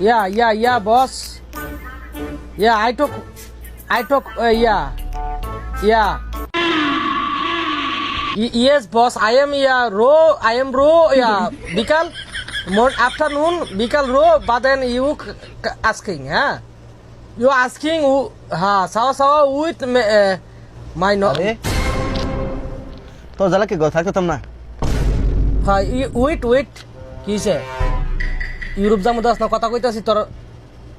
Yeah, yeah, yeah, boss. Yeah, I took, I took, uh, yeah, yeah. Y- yes, boss. I am yeah, row. I am row. Yeah, Bikal. More afternoon, Bikal row. But then you asking, huh? You asking, huh? Sawa sawa with me, uh, my no. तो जला के गो था तो तुम ना हाँ wait wait किसे Europe যাব দাস না কথা কইতাছি তোর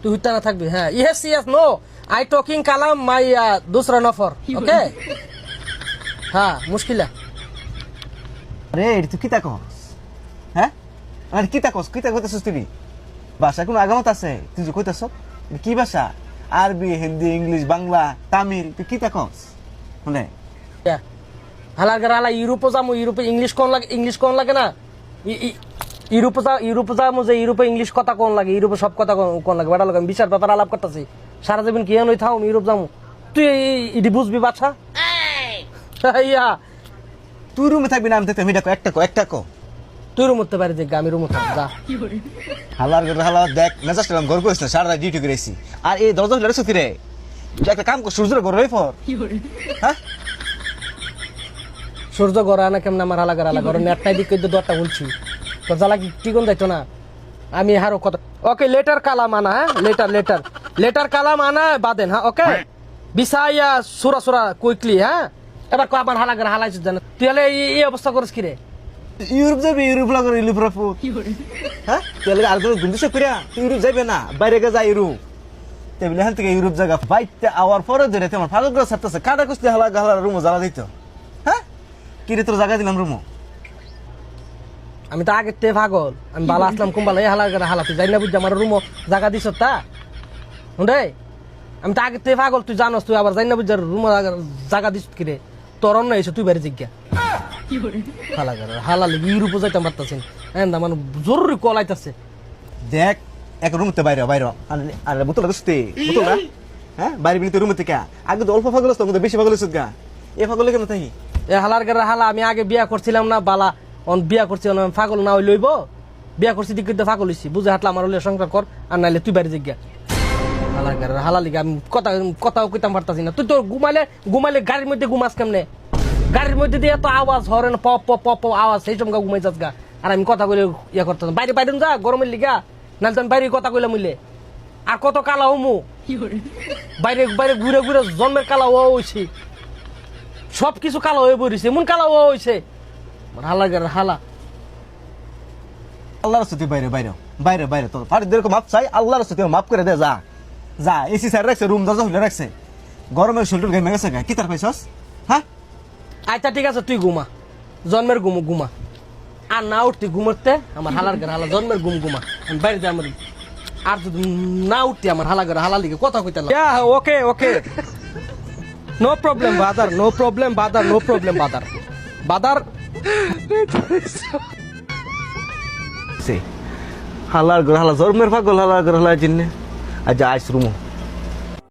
তুই হুইতা না থাকবি হ্যাঁ। Yes yes no I talking কালাম মাই দুসরা নফর ওকে? হ্যাঁ মুশকিলা। আরে এটা তুই কিতা কস? হ্যাঁ? আরে কিতা কস? কিতা কইতাছস তুই? ভাষা কোনো আগামত আছে? তুই যে কইতাছ কি ভাষা? আরবি হিন্দি ইংলিশ বাংলা তামিল তুই কিতা কস? শুনে। হালার গার হালা ইউরোপে যাব ইউরোপে ইংলিশ কোন লাগে ইংলিশ কোন লাগে না? ই- ই- ইউরোপে যা ইউরোপে যে ইউরোপে ইংলিশ কথা কোন লাগে ইউরোপে সব কথা কোন- লাগে? বেটা লাগে আমি বিচার ব্যাপার আলাপ করতেছি। সারা জীবন কি নই থাও ইউরোপ যাব। তুই ইডি বুঝবি বাছা ইয়া! তুই রুমে থাকবি না আমি থাকতে আমি ডাকো একটা কো একটা কো। তুই রুম উঠতে পারি দেখ আমি রুম উঠাম যা। হালার করে হালা দেখ মেজাজ করলাম ঘর কইছ না সারা ডিউটি করেছি আর এই দরজা খুলে রেছো রে তুই একটা কাম কর সূর্যের ঘর ফর হ্যাঁ? সূর্য গড়া না কেমন আমার হালা গড়া গড় নেটটাই দিকে দরটা বলছি তো জ্বালা কি টিকন যাইতো না? আমি হারো কত ওকে লেটার কালাম আনা হ্যাঁ? লেটার লেটার লেটার কালাম আনা বাদেন হ্যাঁ? ওকে বিসাইয়া সুরা সুরা কুইকলি হ্যাঁ? এবার কো আমার হালা গড়া হালাইছ জানা। তুই হলে এই- অবস্থা করিস কি রে ইউরোপ যাবি ইউরোপ লাগর ইউরোপ রাফু হ্যাঁ? তুই আর কোনো গুন্ডিস করিয়া তুই ইউরোপ যাবে না বাইরে গে যা ইউরোপ। তেমনি হাল থেকে ইউরোপ জায়গা বাইতে আওয়ার পরে ধরে তোমার ফাগল করে কাটা কুস্তি হালা গালা রুমো জ্বালা দিত। হ্যাঁ? কি রে তোর জায়গা দিলাম রুমো আমি তো আগের তে পাগল। আমি বালা আসলাম কুম্বালা এই হালা গড়া হালা তুই যাই না বুঝছি আমার রুমও জায়গা দিছ তা? হুন্ডে আমি তো আগের তে পাগল তুই জানোস তুই আবার যাই না বুঝছি রুমও জায়গা দিস কি রে তোর অন্য এসে তুই বাইরে জিজ্ঞা। হালা গড়া হালা লিগে ইউরোপে যাইতাম পারতাছেন হ্যাঁ মানে জরুরি কল আইতাছে। দেখ এক রুমতে বাইরে বাইরে। আর- বোতল গুছতে বোতল না? হ্যাঁ? বাইরে বিনিতে রুমে থেকে আগে তো অল্প ফাগল আসতো বেশি ফাগল গা। এ ফাগল কেন তাই? এ হালার গেরা হালা আমি আগে বিয়া করছিলাম না বালা। অন বিয়া করছি, অন পাগল না হই লইব। বিয়া করছি দিক কিন্তু ফাগল হইছি। বুঝে হাঁটলাম আমার হলে সংসার কর, আর নাইলে তুই বাড়ি জিজ্ঞা হালার গেরা, হালা লিগে, আমি কথা, কথাও কইতাম পারতাছি না। তুই তো ঘুমাইলে ঘুমাইলে গাড়ির মধ্যে ঘুমাস কেমনে? গাড়ির মধ্যে দিয়ে এত আওয়াজ হরে না পপ পপ পপ পপ, আওয়াজ, সেই সময় ঘুমাই যাস গা। আর আমি কথা কইলে ইয়ে করতাম বাইরে বাইরে যা, গরমের লিগা। নাহলে তো বাইরে কথা কইলাম মিলে আর কত কালা হমু? বাইরে বাইরে ঘুরে ঘুরে জন্মের কালা হওয়া হইছি। সব কিছু কালো হয়ে পড়েছে। এমন কালা হওয়া হয়েছে হালা গের হালা। আল্লাহর বাইরে বাইরে বাইরে বাইরে তো ফারিদের মাপ চাই আল্লাহর সাথে মাপ করে দে যা। যা এসি সাইড রাখছে রুম দরজা খুলে রাখছে। গরমের শরীর ঘেমে গেছে কি তার পাইছস? হ্যাঁ? আচ্ছা ঠিক আছে তুই ঘুমা। জন্মের ঘুম ঘুমা। আর না উঠতি ঘুমোতে আমার হালার ঘর হালা জন্মের ঘুম ঘুমা। আমি বাইরে যাই আমার আর যদি না উঠতি আমার হালা ঘর হালা লিগে কথা কইতে okay okay. No problem brother no problem brother no problem brother. Brother হালার ঘর হালা জন্মের পাগল হালার ঘর হালা জিন্নে। আজ আইস রুমো